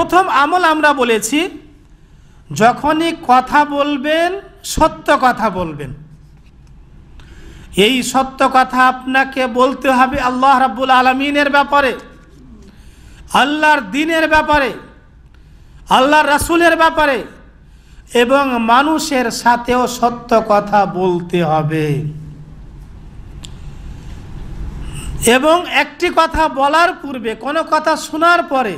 প্রথম আমল আমরা বলেছি, যখনই কথা বলবেন, সত্য কথা বলবেন। এই সত্য কথা আপনাকে বলতে হবে আল্লাহ রাব্বুল আলমিনের ব্যাপারে, আল্লাহর দিনের ব্যাপারে, আল্লাহর রাসুলের ব্যাপারে, এবং মানুষের সাথেও সত্য কথা বলতে হবে। এবং একটি কথা বলার পূর্বে, কোনো কথা শোনার পরে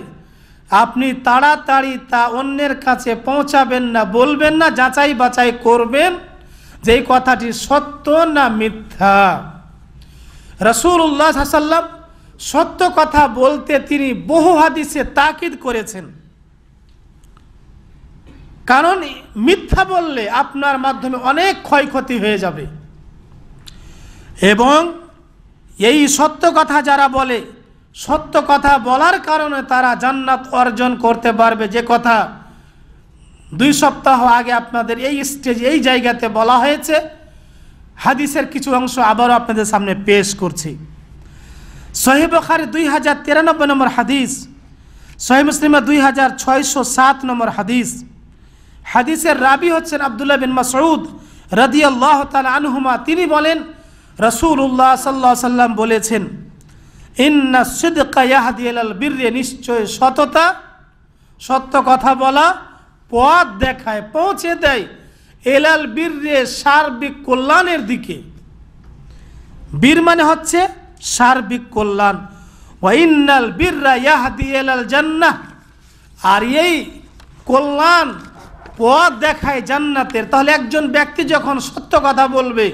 আপনি তাড়াতাড়ি তা অন্যের কাছে পৌঁছাবেন না, বলবেন না, যাচাই বাছাই করবেন যে কথাটি সত্য না মিথ্যা। রসুল্লাহ সাল্লাম সত্য কথা বলতে তিনি বহু হাদিসে তাকিদ করেছেন। কারণ মিথ্যা বললে আপনার মাধ্যমে অনেক ক্ষয়ক্ষতি হয়ে যাবে। এবং এই সত্য কথা যারা বলে সত্য কথা বলার কারণে তারা জান্নাত অর্জন করতে পারবে। যে কথা দুই সপ্তাহ আগে আপনাদের এই স্টেজ এই জায়গাতে বলা হয়েছে। হাদিসের কিছু অংশ আবারও আপনাদের সামনে পেশ করছি। সহি বখারি দুই হাজার তিরানব্বই নম্বর হাদিস সহি মুসলিমে দুই হাজার ছয়শো সাত নম্বর হাদিস। হাদিসের রাবি হচ্ছেন আবদুল্লাহ বিন মাসউদ রদি আল্লাহ তাল আনহুমা। তিনি বলেন রসুল্লাহ সাল্লাহ সাল্লাম বলেছেন ইন্না সিদ্কা ইয়াহাদি আল বীর্যে নিশ্চয় সততা, সত্য কথা বলা, পথ দেখায়, পৌঁছে দেয় এলাল বীর্যে সার্বিক কল্যাণের দিকে। বীর মানে হচ্ছে সার্বিক কল্যাণ। ওয়াইন্নাল বীররা ইয়াহাদি এলাল জান্নাহ। আর এই কল্যাণ পথ দেখায় জান্নাতের। তাহলে একজন ব্যক্তি যখন সত্য কথা বলবে,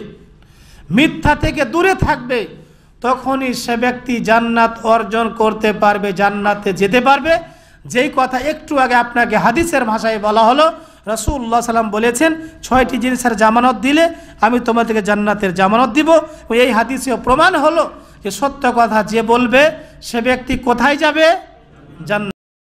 মিথ্যা থেকে দূরে থাকবে তখনই সে ব্যক্তি জান্নাত অর্জন করতে পারবে, জান্নাতে যেতে পারবে। যেই কথা একটু আগে আপনাকে হাদিসের ভাষায় বলা হলো রসুল্লাহ সাল্লাম বলেছেন, ছয়টি জিনিসের জামানত দিলে আমি তোমাদেরকে জান্নাতের জামানত দিব। এই হাদিসেও প্রমাণ হলো যে সত্য কথা যে বলবে, সে ব্যক্তি কোথায় যাবে? জান্নাত।